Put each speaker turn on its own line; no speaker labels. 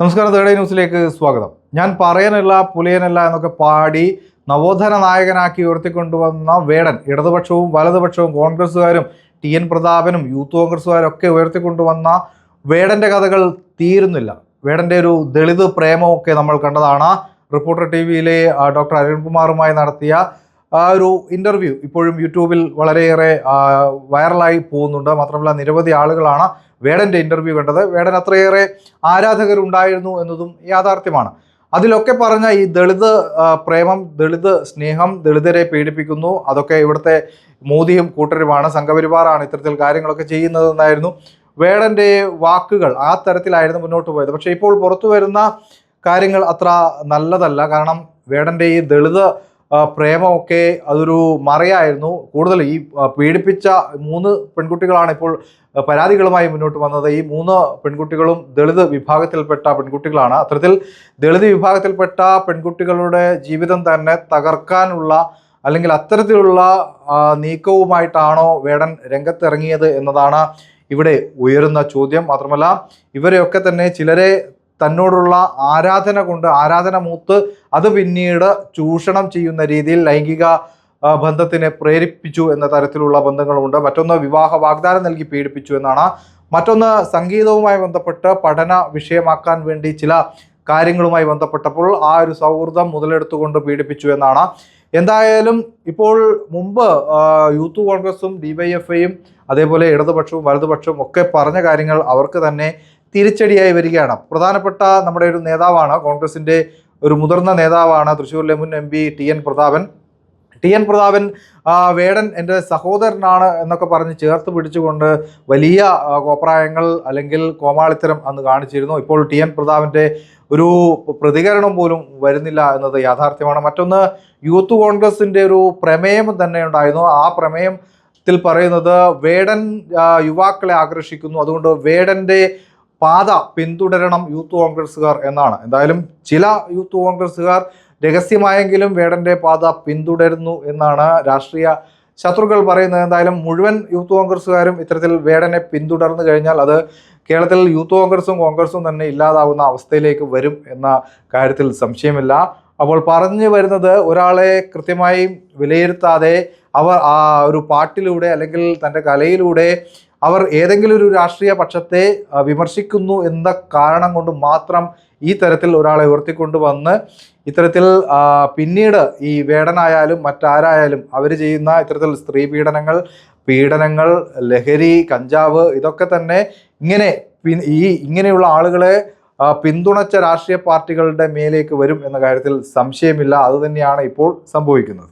നമസ്കാരം തേടേ ന്യൂസിലേക്ക് സ്വാഗതം. ഞാൻ പറയാനല്ല പുലിയനല്ല എന്നൊക്കെ പാടി നവോത്ഥാന നായകനാക്കി ഉയർത്തിക്കൊണ്ടുവന്ന വേടൻ ഇടതുപക്ഷവും വലതുപക്ഷവും കോൺഗ്രസ്സുകാരും ടി എൻ പ്രതാപനും യൂത്ത് കോൺഗ്രസ്സുകാരും ഒക്കെ ഉയർത്തിക്കൊണ്ടുവന്ന വേടന്റെ കഥകൾ തീരുന്നില്ല. വേടന്റെ ഒരു ദളിത് പ്രേമമൊക്കെ നമ്മൾ കണ്ടതാണ്. റിപ്പോർട്ടർ ടി വിയിലെ ഡോക്ടർ അരുൺകുമാറുമായി നടത്തിയ ആ ഒരു ഇന്റർവ്യൂ ഇപ്പോഴും യൂട്യൂബിൽ വളരെയേറെ വൈറലായി പോകുന്നുണ്ട്. മാത്രമല്ല നിരവധി ആളുകളാണ് വേടന്റെ ഇന്റർവ്യൂ കണ്ടത്. വേടൻ അത്രയേറെ ആരാധകരുണ്ടായിരുന്നു എന്നതും യാഥാർത്ഥ്യമാണ്. അതിലൊക്കെ പറഞ്ഞ ഈ ദളിത് പ്രേമം ദളിത് സ്നേഹം ദളിതരെ പീഡിപ്പിക്കുന്നു. അതൊക്കെ ഇവിടുത്തെ മോദിയും കൂട്ടരുമാണ്. സംഘപരിവാറാണ് ഇത്തരത്തിൽ കാര്യങ്ങളൊക്കെ ചെയ്യുന്നതെന്നായിരുന്നു വേടന്റെ വാക്കുകൾ. ആ തരത്തിലായിരുന്നു മുന്നോട്ട് പോയത്. പക്ഷേ ഇപ്പോൾ പുറത്തു വരുന്ന കാര്യങ്ങൾ അത്ര നല്ലതല്ല. കാരണം വേടന്റെ ഈ ദളിത് പ്രേമമൊക്കെ അതൊരു മറയായിരുന്നു. കൂടുതൽ ഈ പീഡിപ്പിച്ച മൂന്ന് പെൺകുട്ടികളാണ് ഇപ്പോൾ പരാതികളുമായി മുന്നോട്ട് വന്നത്. ഈ മൂന്ന് പെൺകുട്ടികളും ദളിത് വിഭാഗത്തിൽപ്പെട്ട പെൺകുട്ടികളാണ്. അത്തരത്തിൽ ദളിത് വിഭാഗത്തിൽപ്പെട്ട പെൺകുട്ടികളുടെ ജീവിതം തന്നെ തകർക്കാനുള്ള അല്ലെങ്കിൽ അത്തരത്തിലുള്ള നീക്കവുമായിട്ടാണോ വേടൻ രംഗത്തിറങ്ങിയത് എന്നതാണ് ഇവിടെ ഉയരുന്ന ചോദ്യം. മാത്രമല്ല ഇവരെയൊക്കെ തന്നെ ചിലരെ തന്നോടുള്ള ആരാധന കൊണ്ട് ആരാധന മൂത്ത് അത് പിന്നീട് ചൂഷണം ചെയ്യുന്ന രീതിയിൽ ലൈംഗിക ബന്ധത്തിനെ പ്രേരിപ്പിച്ചു എന്ന തരത്തിലുള്ള ബന്ധങ്ങളുണ്ട് മറ്റൊന്ന് വിവാഹ വാഗ്ദാനം നൽകി പീഡിപ്പിച്ചു എന്നാണ്. മറ്റൊന്ന് സംഗീതവുമായി ബന്ധപ്പെട്ട് പഠന വിഷയമാക്കാൻ വേണ്ടി ചില കാര്യങ്ങളുമായി ബന്ധപ്പെട്ടപ്പോൾ ആ ഒരു സൗഹൃദം മുതലെടുത്തുകൊണ്ട് പീഡിപ്പിച്ചു എന്നാണ്. എന്തായാലും ഇപ്പോൾ മുമ്പ് യൂത്ത് കോൺഗ്രസും ഡിവൈഎഫ്ഐയും അതേപോലെ ഇടതുപക്ഷവും വലതുപക്ഷവും ഒക്കെ പറഞ്ഞ കാര്യങ്ങൾ അവർക്ക് തന്നെ തിരിച്ചടിയായി വരികയാണ്. പ്രധാനപ്പെട്ട നമ്മുടെ ഒരു നേതാവാണ് കോൺഗ്രസിന്റെ ഒരു മുതിർന്ന നേതാവാണ് തൃശ്ശൂരിലെ മുൻ M P T N Prathapan. T N Prathapan Vedan എന്റെ സഹോദരനാണ് എന്നൊക്കെ പറഞ്ഞ് ചേർത്ത് പിടിച്ചുകൊണ്ട് വലിയ കോപ്രായങ്ങൾ അല്ലെങ്കിൽ കോമാളിത്തരം അന്ന് കാണിച്ചിരുന്നു. ഇപ്പോൾ ടി എൻ പ്രതാപന്റെ ഒരു പ്രതികരണം പോലും വരുന്നില്ല എന്നത് യാഥാർത്ഥ്യമാണ്. മറ്റൊന്ന് യൂത്ത് കോൺഗ്രസിന്റെ ഒരു പ്രമേയം തന്നെ ഉണ്ടായിരുന്നു. ആ പ്രമേയത്തിൽ പറയുന്നത് വേടൻ യുവാക്കളെ ആകർഷിക്കുന്നു. അതുകൊണ്ട് വേടന്റെ പാത പിന്തുടരണം യൂത്ത് കോൺഗ്രസ്സുകാർ എന്നാണ്. എന്തായാലും ചില യൂത്ത് കോൺഗ്രസ്സുകാർ രഹസ്യമായെങ്കിലും വേടന്റെ പാത പിന്തുടരുന്നു എന്നാണ് രാഷ്ട്രീയ ശത്രുക്കൾ പറയുന്നത്. എന്തായാലും മുഴുവൻ യൂത്ത് കോൺഗ്രസ്സുകാരും ഇത്തരത്തിൽ വേടനെ പിന്തുടർന്നു കഴിഞ്ഞാൽ അത് കേരളത്തിൽ യൂത്ത് കോൺഗ്രസും കോൺഗ്രസും തന്നെ ഇല്ലാതാവുന്ന അവസ്ഥയിലേക്ക് വരും എന്ന കാര്യത്തിൽ സംശയമില്ല. അപ്പോൾ പറഞ്ഞു വരുന്നത് ഒരാളെ കൃത്യമായി വിലയിരുത്താതെ അവർ ആ ഒരു പാട്ടിലൂടെ അല്ലെങ്കിൽ തന്റെ കലയിലൂടെ അവർ ഏതെങ്കിലും ഒരു രാഷ്ട്രീയ പക്ഷത്തെ വിമർശിക്കുന്നു എന്ന കാരണം കൊണ്ട് മാത്രം ഈ തരത്തിൽ ഒരാളെ ഉയർത്തിക്കൊണ്ട് വന്ന് ഇത്തരത്തിൽ പിന്നീട് ഈ വേടനായാലും മറ്റാരായാലും അവർ ചെയ്യുന്ന ഇത്തരത്തിൽ സ്ത്രീ പീഡനങ്ങൾ പീഡനങ്ങൾ ലഹരി കഞ്ചാവ് ഇതൊക്കെ തന്നെ ഇങ്ങനെ ഈ ഇങ്ങനെയുള്ള ആളുകളെ പിന്തുണച്ച രാഷ്ട്രീയ പാർട്ടികളുടെ മേലേക്ക് വരും എന്ന കാര്യത്തിൽ സംശയമില്ല. അതുതന്നെയാണ് ഇപ്പോൾ സംഭവിക്കുന്നത്.